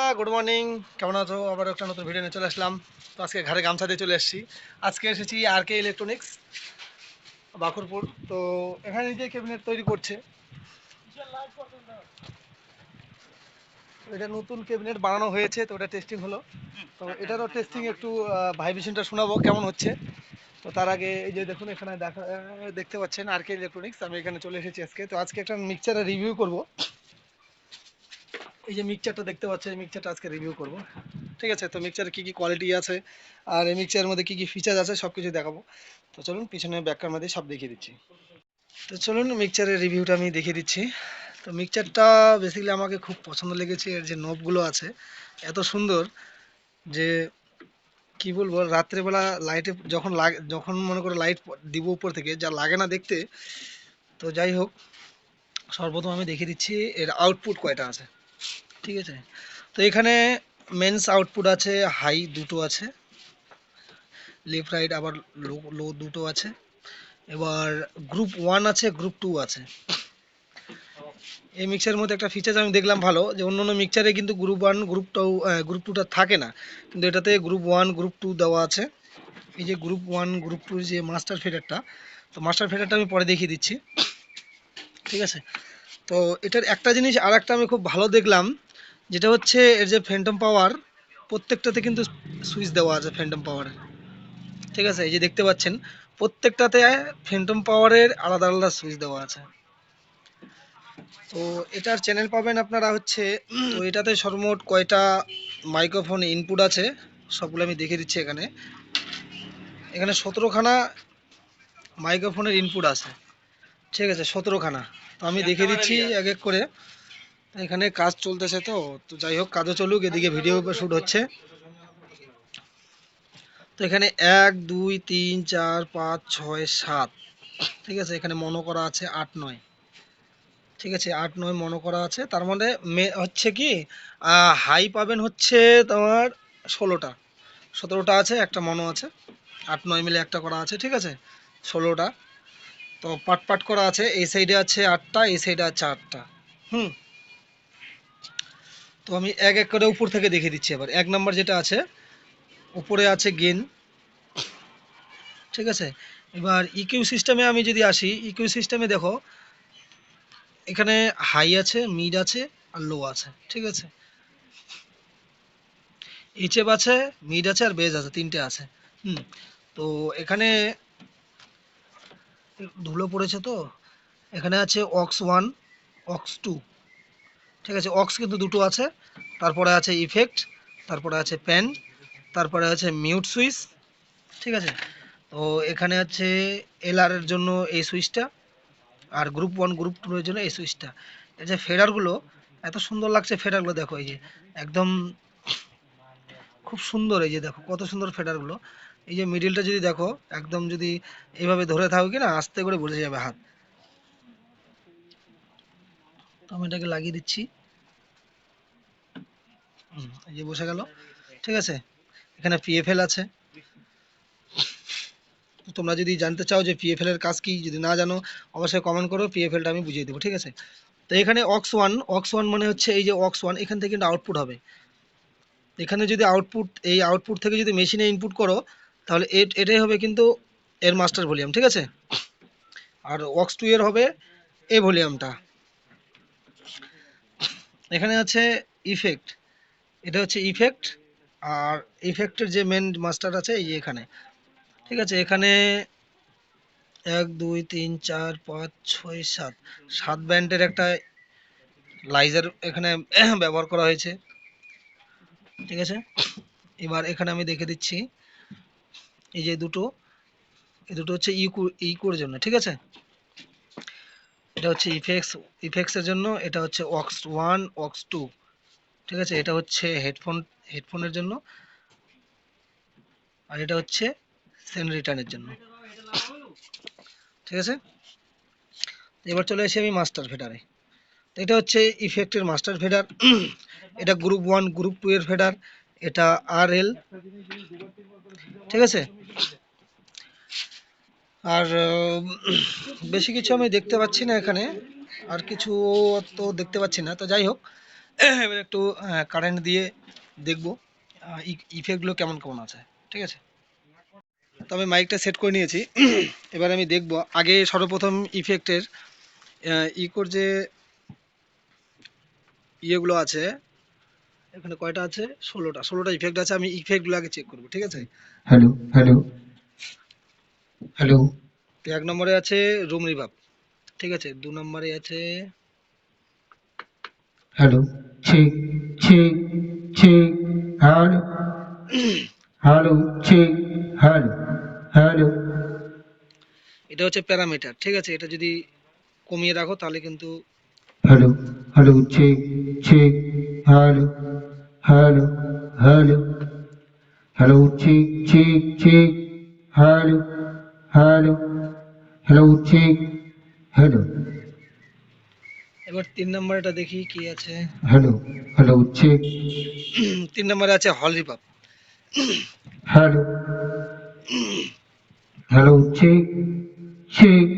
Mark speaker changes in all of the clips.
Speaker 1: বন্ধুরা good morning কেমন আছো? আবার একটা নতুন ভিডিও নিয়ে চলে আসলাম। তো আজকে ঘরে গামছা দিয়ে চলে এসেছি। আজকে এসেছি আর কে ইলেকট্রনিক্স বাকুরপুর তো এখানে যে ক্যাবিনেট তৈরি করছে। এটা নতুন ক্যাবিনেট বানানো হয়েছে, তো ওটা টেস্টিং হলো। তো এটারও টেস্টিং একটু ভাইব্রেশনটা শোনাবো, কেমন হচ্ছে। তো তার আগে এই যে দেখুন, এখানে দেখা দেখতে পাচ্ছেন আর কে ইলেকট্রনিক্স আমি এখানে চলে এসেছি আজকে। তো আজকে একটা মিক্সচারের রিভিউ করব। এই যে মিক্সচারটা দেখতে পাচ্ছেন, এই মিক্সচারটা আজকে রিভিউ করব। ঠিক আছে? তো মিক্সচারে কী কী কোয়ালিটি আছে? আর এই মিক্সচারের মধ্যে কী কী ফিচার আছে? সব কিছু দেখাবো। তো চলুন, পিছনে ব্যাকটার মধ্যে সব দেখিয়ে দিচ্ছি। তো চলুন মিক্সচারের রিভিউটা আমি দেখিয়ে দিচ্ছি। তো মিক্সচারটা বেসিক্যালি আমাকে খুব পছন্দ লেগেছে। এর যে নবগুলো আছে, এত সুন্দর যে কি বলব, রাত্রেবেলা লাইটে যখন লাগে, যখন মনে করো লাইট দিব উপর থেকে, যা লাগে না দেখতে, তো যাই হোক, সর্বপ্রথম আমি দেখিয়ে দিচ্ছি এর আউটপুট কয়টা আছে। ঠিক আছে? তো এখানে মেন্স আউটপুট আছে হাই দুটো আছে লেফট রাইট আবার লো লো দুটো আছে। এবার গ্রুপ ওয়ান আছে গ্রুপ টু আছে। এই মিক্সারের মধ্যে একটা ফিচার আমি দেখলাম ভালো, যে অন্য অন্য মিক্সারে কিন্তু group one group two group টুটা থাকে না। কিন্তু এটাতে গ্রুপ ওয়ান গ্রুপ টু দেওয়া আছে। এই যে গ্রুপ ওয়ান গ্রুপ টুর যে মাস্টার ফেডারটা তো মাস্টার ফেডারটা আমি পরে দেখিয়ে দিচ্ছি। ঠিক আছে? তো এটার একটা জিনিস আর একটা আমি খুব ভালো দেখলাম, যেটা হচ্ছে এর যে ফ্যান্টম পাওয়ার প্রত্যেকটাতে কিন্তু সুইচ দেওয়া আছে ফ্যান্টম পাওয়ারের ঠিক আছে? এই যে দেখতে পাচ্ছেন, প্রত্যেকটাতে ফ্যান্টম পাওয়ারের আলাদা আলাদা সুইচ দেওয়া আছে। তো এটার চ্যানেল পাবেন আপনারা হচ্ছে, তো এটাতে সর্বমোট কয়টা মাইক্রোফোন ইনপুট আছে, সবগুলো আমি দেখে দিচ্ছি এখানে। এখানে সতেরোখানা মাইক্রোফোনের ইনপুট আছে। ঠিক আছে সতেরোখানা। তো আমি দেখে দিচ্ছি এক এক করে। এখানে কাজ চলতেছে তো তো যাই হোক কাজও চলুক এদিকে ভিডিও শ্যুট হচ্ছে। তো এখানে এক দুই তিন চার পাঁচ ছয় সাত। ঠিক আছে এখানে মনো করা আছে আট নয়। ঠিক আছে আট নয় মনো করা আছে। তার মানে মে হচ্ছে কি হাই পাবেন হচ্ছে তোমার ষোলোটা। সতেরোটা আছে একটা মনো আছে। আট নয় মিলে একটা করা আছে ঠিক আছে? ষোলোটা। তো পাট পাট করা আছে, এই সাইডে আছে আটটা, এই সাইডে আছে আটটা। হুম। তো আমি এক এক করে উপর থেকে দেখে দিচ্ছি এবার। এক নাম্বার যেটা আছে, উপরে আছে গেন। ঠিক আছে? এবার ইকিউ সিস্টেমে আমি যদি আসি ইকিউ সিস্টেমে দেখো, এখানে হাই আছে মিড আছে, আর লো আছে। ঠিক আছে? এইচএফ আছে মিড আছে, আর বেজ আছে, তিনটে আছে। হুম। তো এখানে ধুলো পড়েছে তো, এখানে আছে অক্স ওয়ান, অক্স টু। ঠিক আছে, অক্স কিন্তু দুটো আছে, তারপরে আছে ইফেক্ট, তারপরে আছে প্যান, তারপরে আছে মিউট সুইচ, ঠিক আছে? তো এখানে আছে এলআর এর জন্য এই সুইচটা, আর গ্রুপ ওয়ান, গ্রুপ টু এর জন্য এই সুইচটা। এই যে ফেডারগুলো, এত সুন্দর লাগছে ফেডারগুলো, দেখো এই যে, একদম খুব সুন্দর এই যে, দেখো, কত সুন্দর ফেডারগুলো। এই যে মিডিলটা যদি দেখো, একদম যদি এইভাবে ধরে থাকো কি না আস্তে করে বসে যাবে হাত। আমি এটাকে লাগিয়ে দিচ্ছি। এই যে বসে গেল। ঠিক আছে? এখানে পিএফএল আছে। তোমরা যদি জানতে চাও যে পিএফএল এর কাজ কি, যদি না জানো, অবশ্যই কমেন্ট করো পিএফএলটা আমি বুঝিয়ে দেবো, ঠিক আছে? তো এখানে অক্স ওয়ান অক্স ওয়ান মানে হচ্ছে এই যে অক্স ওয়ান এখান থেকে কিন্তু আউটপুট হবে। এখানে যদি আউটপুট এই আউটপুট থেকে যদি মেশিনে ইনপুট করো তাহলে এটাই হবে কিন্তু এর মাস্টার ভলিউম, ঠিক আছে? আর অক্স টু এর হবে এ ভলিউমটা। এখানে আছে ইফেক্ট এটা হচ্ছে ইফেক্ট আর ইফেক্টের যে মেন মাস্টার আছে এই এখানে। ঠিক আছে, এখানে এক, দুই, তিন, চার, পাঁচ, ছয়, সাত সাত ব্যান্ডের একটা লাইজার এখানে ব্যবহার করা হয়েছে। ঠিক আছে? এবার এখানে আমি দেখে দিচ্ছি। এই যে দুটো, এই দুটো হচ্ছে ইকু ইকুর জন্য, ঠিক আছে? এটা হচ্ছে ইফেক্টস ইফেক্টসের জন্য এটা হচ্ছে অক্স ওয়ান অক্স টু ঠিক আছে? এটা হচ্ছে হেডফোন হেডফোনের জন্য, আর এটা হচ্ছে সেন্ড রিটার্নের জন্য, ঠিক আছে? এবার চলে আসি আমি মাস্টার ফেডারে এটা হচ্ছে ইফেক্টের মাস্টার ফেডার এটা গ্রুপ ওয়ান গ্রুপ টু এর ফেডার এটা আর এল ঠিক আছে? আর বেশি কিছু আমি দেখতে পাচ্ছি না এখানে, আর কিছু তো দেখতে পাচ্ছি না। তো যাই হোক, এবার একটু কারেন্ট দিয়ে দেখব ইফেক্টগুলো কেমন কেমন আছে, ঠিক আছে? তো আমি মাইকটা সেট করে নিয়েছি। এবার আমি দেখব, আগে সর্বপ্রথম ইফেক্টের ইকোর যে ইয়েগুলো আছে এখানে কয়টা আছে? ষোলোটা। ষোলোটা ইফেক্ট আছে আমি ইফেক্টগুলো আগে চেক করব ঠিক আছে?
Speaker 2: হ্যালো হ্যালো হ্যালো
Speaker 1: এক নম্বরে আছে রুম রিভাব ঠিক আছে? দু নম্বরে আছে
Speaker 2: hello check check check hello hello check hello hello
Speaker 1: এটা হচ্ছে প্যারামিটার ঠিক আছে? এটা যদি কমিয়ে রাখো তাহলে কিন্তু
Speaker 2: hello hello check check hello hello hello hello check check check hello hello hello check hello
Speaker 1: এবার তিন নম্বরটা দেখি কি আছে।
Speaker 2: হ্যালো হ্যালো চেক
Speaker 1: তিন নম্বরে আছে হল reverb
Speaker 2: hello hello check check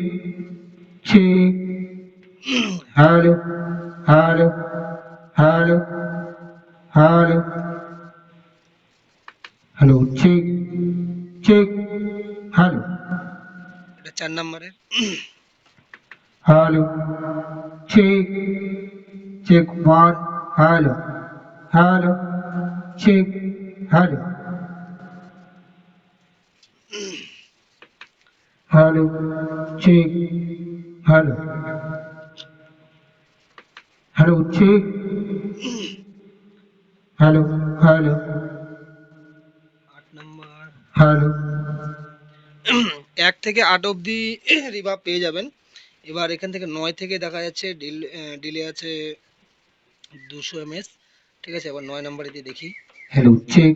Speaker 2: check hello hello hello hello hello check check hello
Speaker 1: এটা চার নম্বরে
Speaker 2: hello check check one hello hello check hello hello check hello hello check hello hello. Hello.
Speaker 1: এক থেকে আট অবধি রিভাব পেয়ে যাবেন। এবার এখান থেকে নয় থেকে দেখা যাচ্ছে ডিল ডিলে আছে দুশো এমএস ঠিক আছে এবার নয় নম্বরে দিয়ে দেখি।
Speaker 2: Hello check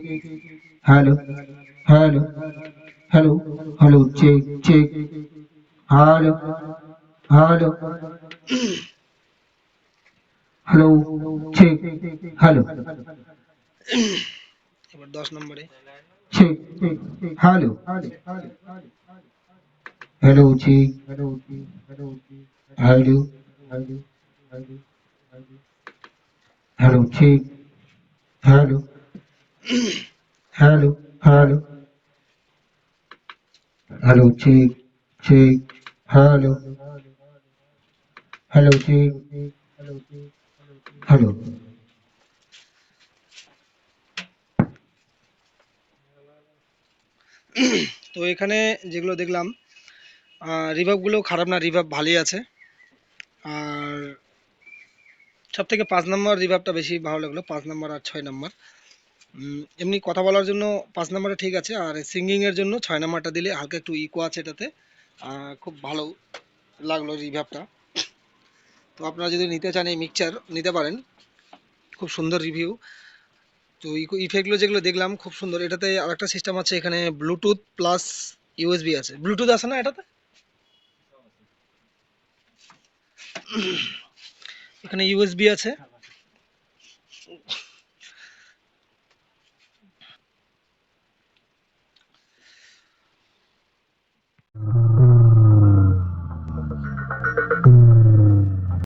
Speaker 2: hello hello hello hello check check hello hello. Hello check hello.
Speaker 1: এবার দশ নম্বরে।
Speaker 2: Hello. Hello check hello hello check hello hello hello hello check check hello hello check hello
Speaker 1: তো এখানে যেগুলো দেখলাম রিভাবগুলো খারাপ না রিভাব ভালোই আছে। আর সব থেকে পাঁচ নম্বর রিভাবটা বেশি ভালো লাগল, পাঁচ নম্বর আর ছয় নম্বর। এমনি কথা বলার জন্য পাঁচ নম্বরটা ঠিক আছে, আর সিঙ্গিং এর জন্য ছয় নম্বরটা দিলে হালকা একটু ইকো আছে এটাতে। খুব ভালো লাগল রিভাবটা তো আপনারা যদি নিতে চান এই মিক্সচার নিতে পারেন। খুব সুন্দর রিভিউ তো ইফেক্টগুলো যেগুলো দেখলাম, খুব সুন্দর। এটাতে আরেকটা সিস্টেম আছে, এখানে ব্লুটুথ প্লাস ইউএসবি আছে। ব্লুটুথ আছে না এটাতে? এখানে ইউএসবি আছে।